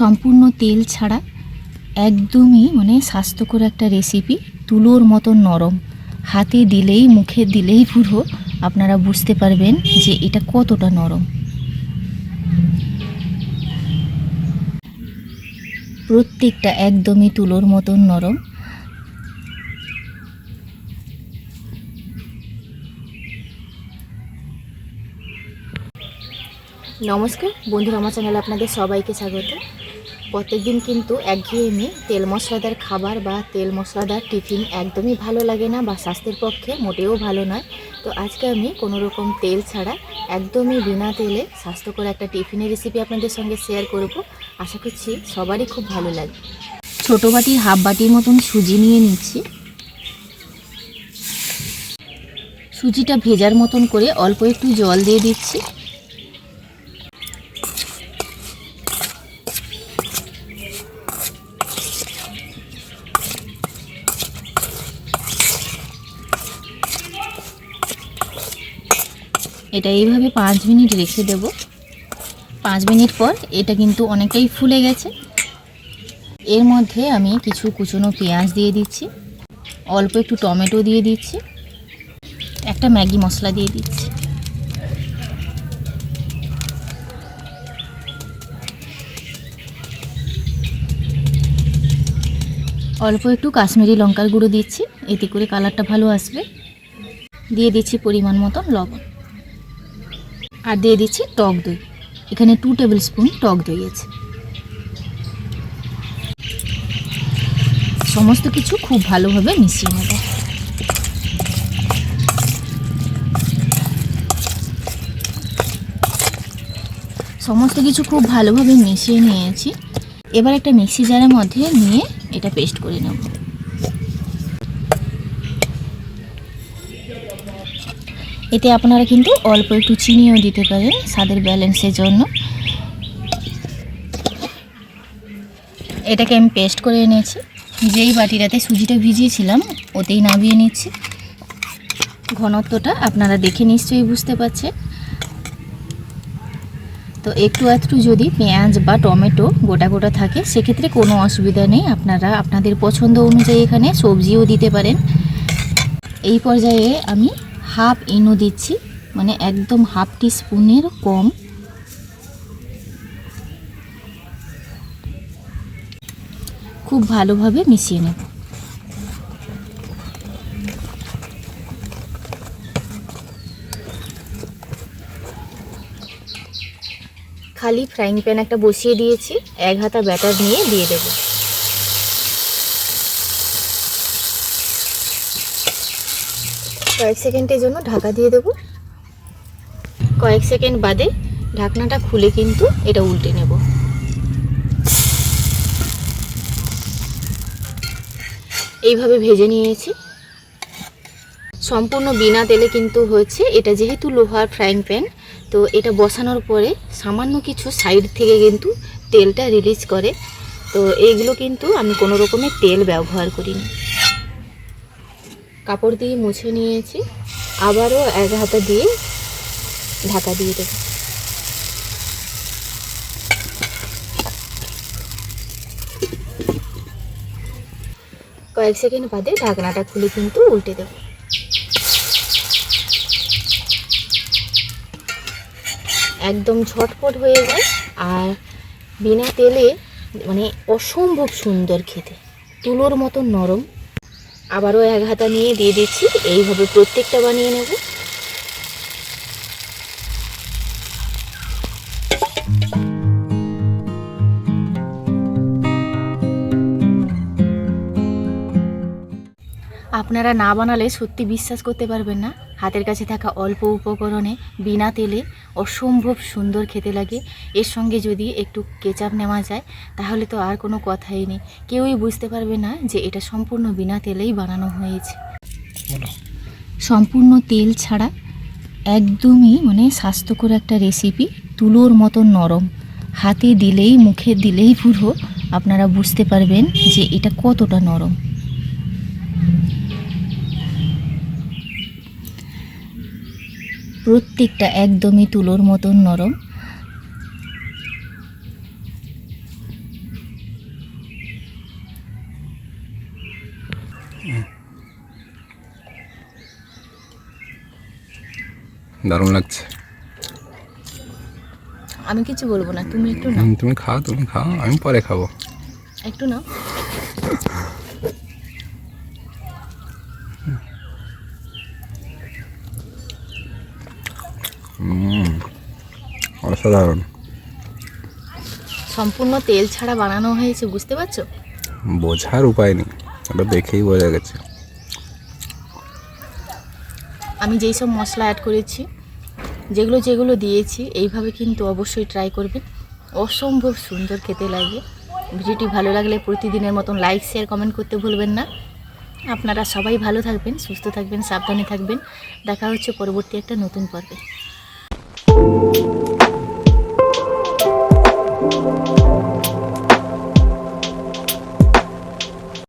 সম্পূর্ণ তেল ছাড়া একদমই মানে স্বাস্থ্যকর একটা রেসিপি তুলোর মতন নরম। হাতে দিলেই, মুখে দিলেই পুরো, আপনারা বুঝতে পারবেন যে এটা কতটা নরম। প্রত্যেকটা একদমই তুলোর মতন নরম। নমস্কার, বন্ধুরা, আমার চ্যানেলে আপনাদের সবাইকে স্বাগত। প্রত্যেকদিন কিন্তু একঘেয়েমি তেল মশলাদার খাবার বা তেল মশলাদার টিফিন একদমই ভালো লাগে না বা স্বাস্থ্যের পক্ষে মোটেও ভালো নয়। তো আজকে আমি কোনো রকম তেল ছাড়া একদমই বিনা তেলে স্বাস্থ্যকর একটা টিফিনের রেসিপি আপনাদের সঙ্গে শেয়ার করব। আশা করছি সবারই খুব ভালো লাগে ছোটো বাটির হাফ বাটির মতন সুজি নিয়ে নিচ্ছি। সুজিটা ভেজার মতন করে অল্প একটু জল দিয়ে দিচ্ছি। এটা এইভাবে পাঁচ মিনিট রেখে দেব। পাঁচ মিনিট পর এটা কিন্তু অনেকটাই ফুলে গেছে। এর মধ্যে আমি কিছু কুচনো পেঁয়াজ দিয়ে দিচ্ছি। অল্প একটু টমেটো দিয়ে দিচ্ছি। একটা ম্যাগি মশলা দিয়ে দিচ্ছি। অল্প একটু কাশ্মীরি লঙ্কার গুঁড়ো দিচ্ছি। এতে করে কালারটা ভালো আসবে। দিয়ে দিচ্ছি পরিমাণ মতন লবণ। আর দিয়ে দিচ্ছি টক দই। এখানে টু টেবিল স্পুন টক দই আছে। সমস্ত কিছু খুব ভালোভাবে মিশিয়ে নেব। সমস্ত কিছু খুব ভালোভাবে মিশিয়ে নিয়েছি। এবার একটা মিক্সি জারের মধ্যে নিয়ে এটা পেস্ট করে নেব। এতে আপনারা কিন্তু অল্প একটু চিনিও দিতে পারেন স্বাদের ব্যালেন্সের জন্য। এটাকে আমি পেস্ট করে এনেছি। যেই বাটিটাতে সুজিটা ভিজিয়েছিলাম, ওতেই নামিয়ে নিচ্ছি। ঘনত্বটা আপনারা দেখে নিশ্চয়ই বুঝতে পারছেন। তো একটু একটু যদি পেঁয়াজ বা টমেটো গোটা গোটা থাকে, সেক্ষেত্রে কোনো অসুবিধা নেই। আপনারা আপনাদের পছন্দ অনুযায়ী এখানে সবজিও দিতে পারেন। এই পর্যায়ে আমি হাফ ইনো দিচ্ছি মানে একদম হাফ টি স্পুনের কম। খুব ভালোভাবে মিশিয়ে নেব। খালি ফ্রাইং প্যান একটা বসিয়ে দিয়েছি, এক হাতা ব্যাটার নিয়ে দিয়ে দেব। কয়েক সেকেন্ডের জন্য ঢাকা দিয়ে দেব। কয়েক সেকেন্ড বাদে ঢাকনাটা খুলে কিন্তু এটা উল্টে নেব। এইভাবে ভেজে নিয়েছি। সম্পূর্ণ বিনা তেলে কিন্তু হয়েছে। এটা যেহেতু লোহার ফ্রাইং প্যান, তো এটা বসানোর পরে সামান্য কিছু সাইড থেকে কিন্তু তেলটা রিলিজ করে। তো এইগুলো কিন্তু আমি কোনো রকমের তেল ব্যবহার করিনি। কাপড় দিয়ে মুছে নিয়েছি। আবারও এক হাতা দিয়ে ঢাকা দিয়ে দেবো। কয়েক সেকেন্ড বাদে ঢাকনাটা খুলে কিন্তু উল্টে দেবো। একদম ঝটপট হয়ে যায় আর বিনা তেলে মানে অসম্ভব সুন্দর খেতে। তুলোর মতো নরম। আবারও এক হাতা নিয়ে দিয়ে দিচ্ছি। এইভাবে প্রত্যেকটা বানিয়ে নেব। আপনারা না বানালে সত্যি বিশ্বাস করতে পারবেন না। হাতের কাছে থাকা অল্প উপকরণে বিনা তেলে অসম্ভব সুন্দর খেতে লাগে। এর সঙ্গে যদি একটু কেচাপ নেওয়া যায় তাহলে তো আর কোনো কথাই নেই। কেউই বুঝতে পারবে না যে এটা সম্পূর্ণ বিনা তেলেই বানানো হয়েছে। সম্পূর্ণ তেল ছাড়া একদমই মানে স্বাস্থ্যকর একটা রেসিপি তুলোর মতন নরম। হাতে দিলেই মুখে দিলেই পুরো। আপনারা বুঝতে পারবেন যে এটা কতটা নরম। প্রত্যেকটা একদমই তুলোর মতন নরম। দারুণ লাগছে। আমি কিছু বলব না তুমি একটু না তুমি খাও তুমি খাও আমি পরে খাব। একটু না অসাধারণ। সম্পূর্ণ তেল ছাড়া বানানো হয়েছে বুঝতে পারছ? বোঝার উপায় নেই ওটা দেখেই বোঝা গেছে। আমি যেই সব মশলা অ্যাড করেছি যেগুলো যেগুলো দিয়েছি এইভাবে কিন্তু অবশ্যই ট্রাই করবেন অসম্ভব সুন্দর খেতে লাগে। ভিডিওটি ভালো লাগলে প্রতিদিনের মতন লাইক শেয়ার কমেন্ট করতে ভুলবেন না। আপনারা সবাই ভালো থাকবেন সুস্থ থাকবেন সাবধানে থাকবেন। দেখা হচ্ছে পরবর্তী একটা নতুন পর্বে। thank you